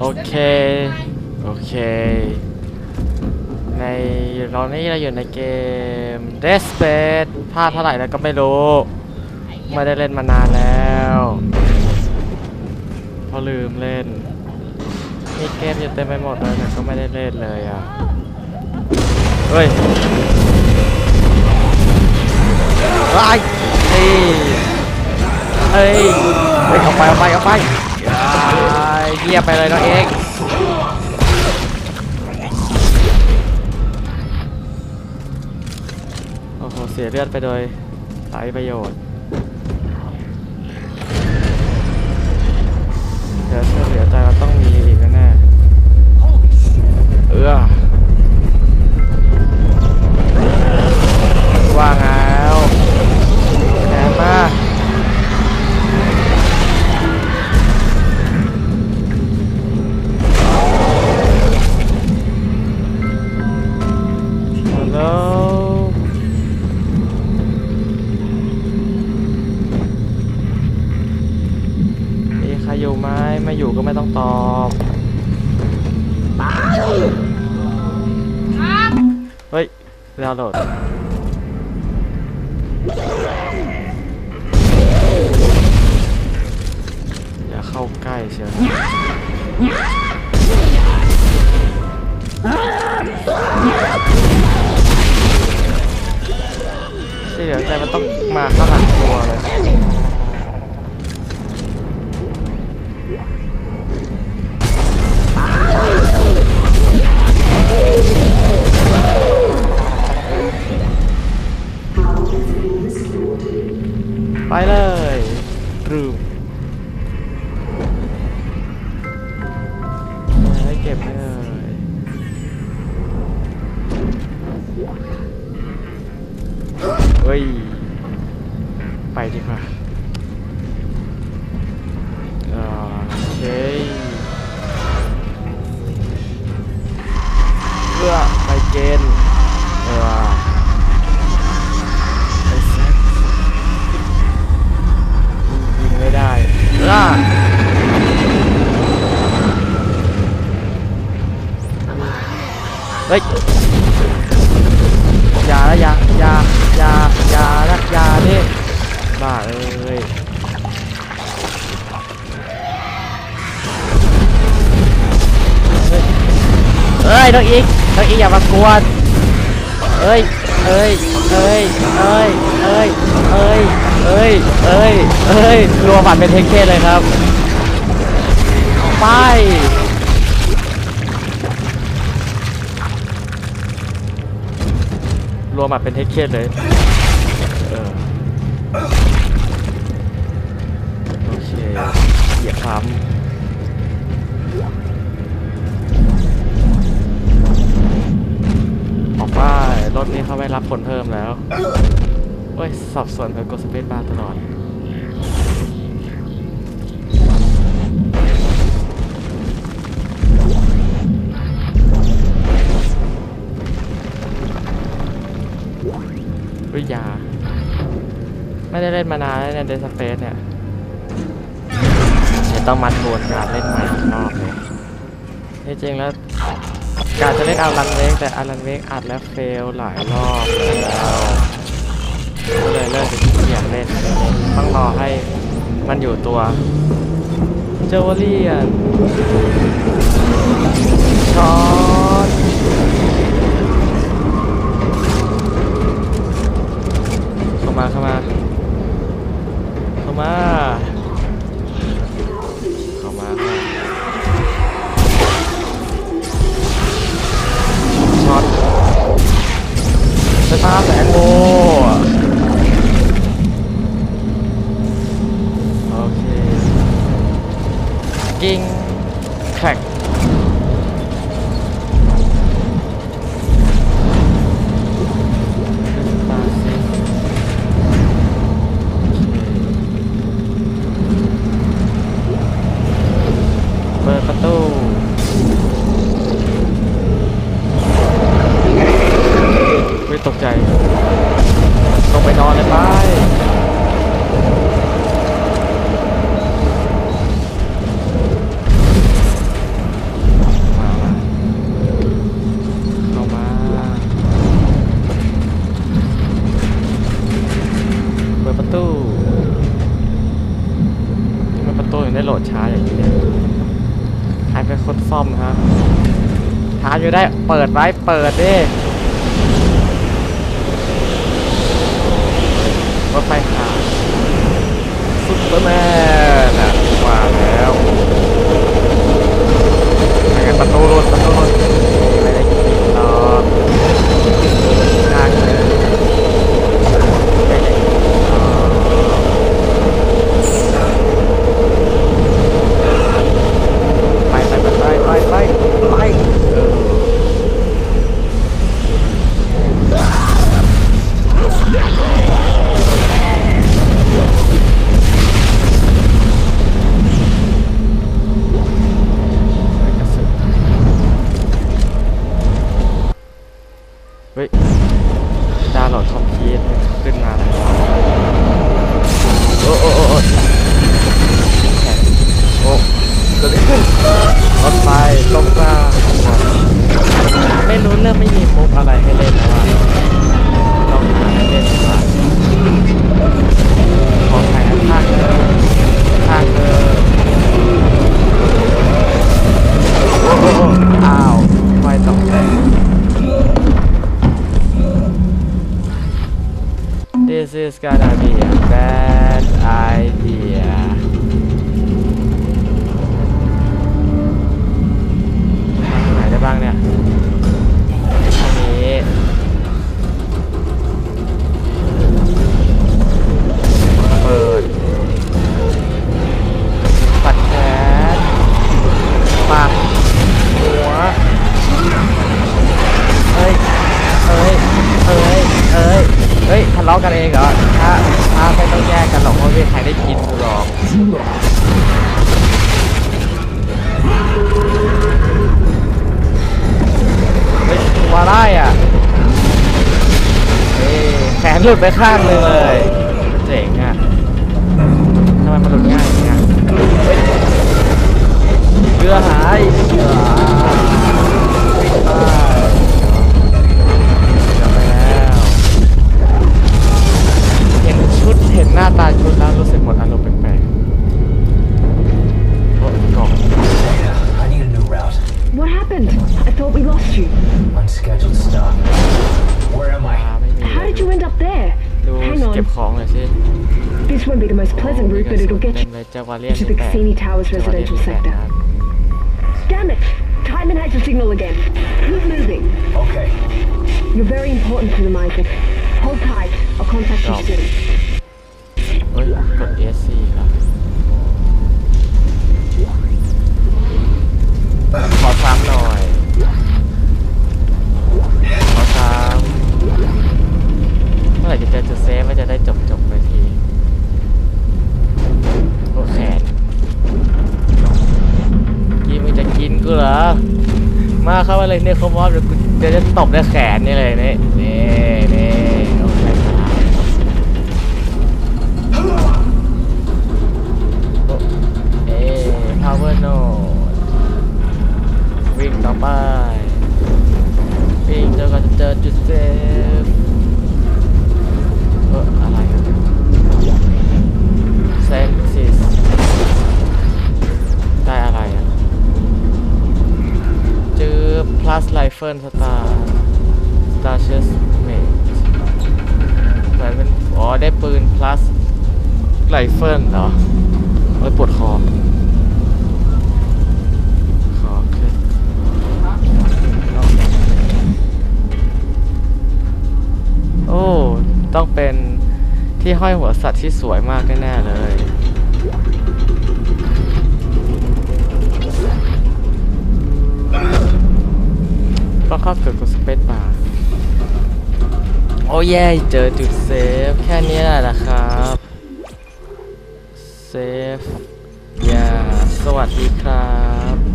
โอเค โอเค ในเรานี่เราอยู่ในเกม Dead Space ภาคเท่าไหร่แล้วก็ไม่รู้ ไม่ได้เล่นมานานแล้วเพราะลืมเล่น มีเกมอยู่เต็มไปหมดเลยแต่ก็ไม่ได้เล่นเลยอะ เฮ้ยไอ้เฮ้ยเฮ้ยเอาไปเอาไปเอาไป เงียไปเลยน้องเองโอ้โหเสียเลือดไปโดยไร้ประโยชน์เดี๋ยวเชื่อใจเราต้องมีอีกแน่เออว่าไง อยู่ไหมไม่อยู่ก็ไม่ต้องตอบเฮ้ยดาวน์โหลดอย่าเข้าใกล้เชียวที่เหลือใจมันต้องมาข้าง ฮ้ย ไปดีกว่าอ่าโอเคเพื่อไปเกณฑ์เออไปแซกยิงไม่ได้ล่าเฮ้ยอย่านะอย่าอย่ายา บ้าเอ้ยเฮ้ยน้องอีกน้องอีกอย่ามากวนเอ้ยเอ้ยเอ้ยเอ้ยเอ้ยเอ้ยเอ้ยเอ้ยเอ้ยรัวบัตรเป็นเทคเคสเลยครับไปรัวบัตรเป็นเทคเคสเลย เออ ซ้ำออกไปรถนี้เขาไม่รับคนเพิ่มแล้วเฮ้ย สอบสวนเพื่อกดสเปซบาร์ตลอด วิยา ไม่ได้เล่นมานานแล้วเนี่ยเดสเปซเนี่ย ต้องมาทวนการเล่นใหม่อีกรอบเลยที่จริงแล้วการจะเล่นอารันเวกแต่อารันเวกอัดแล้วเฟลหลายรอบแล้วก็เลยเลิกจะขี้เกียจเล่นต้องรอให้มันอยู่ตัวเจวเลียนช็อตเข้ามาเข้ามาเข้ามา ได้โหลดช้าอย่างนี้เนี่ยใายไปคดซ่อมครับถามอยู่ได้เปิดไว้เปิดดิราไปหาซุปเปอร์แมน ดาวน์โหลดคอมพิวต์ขึ้นมาแล้วโอ้โอ้โอ้โอ้แข็โอ้เกิดอะไรขึ้นรถไฟลงมาไม่รู้เรื่องไม่มีมุกอะไรให้เล่นแล้วอะลองหาให้เล่นดีกว่า is gonna be a bad idea ทางไหนได้บ้างเนี่ยทางนี้เปิดปัดแขนปักหัวเฮ้ยเอ้ยเอ้ยเอ้ยเฮ้ยทะเลาะกันเองเหรอ ลุดไปข้างเลยเลยเจ๋งอะทำไมมันหลุดง่ายอย่างเงี้ยเรือหายเรือ be the most pleasant route, but it'll get เต็ you มเลยเจ้าวาเลียน to the Cassini Towers residential sector. Damn it! Timon has your signal again. Keep moving. Okay. You're very important to them, Isaac. Hold tight. I'll contact you Oh. soon. เฮ้ยกด ESC ครับ มาเข้ามาเลยเนี่ยเขามอบเดี๋ยวกูเดี๋ยวจะตบด้วยแขนนี่เลยนี่นี่นี่โอเคครับเอ๊ะ power node วิ่งต่อไปวิ่งจนกว่าจะเจอจุดเซฟ plus rifle star star chest mate เหมือนเป็นอ๋อ ได้ปืน plus rifle เหรอโอ้ยปวดคอขอขึ้นโอ้ ต้องเป็นที่ห้อยหัวสัตว์ที่สวยมากแน่ๆเลย องเข้าเกิดกดสเปซบาร์โอ้เย่เจอจุดเซฟ แค่นี้แหละครับเซฟอย่าสวัสดีครับ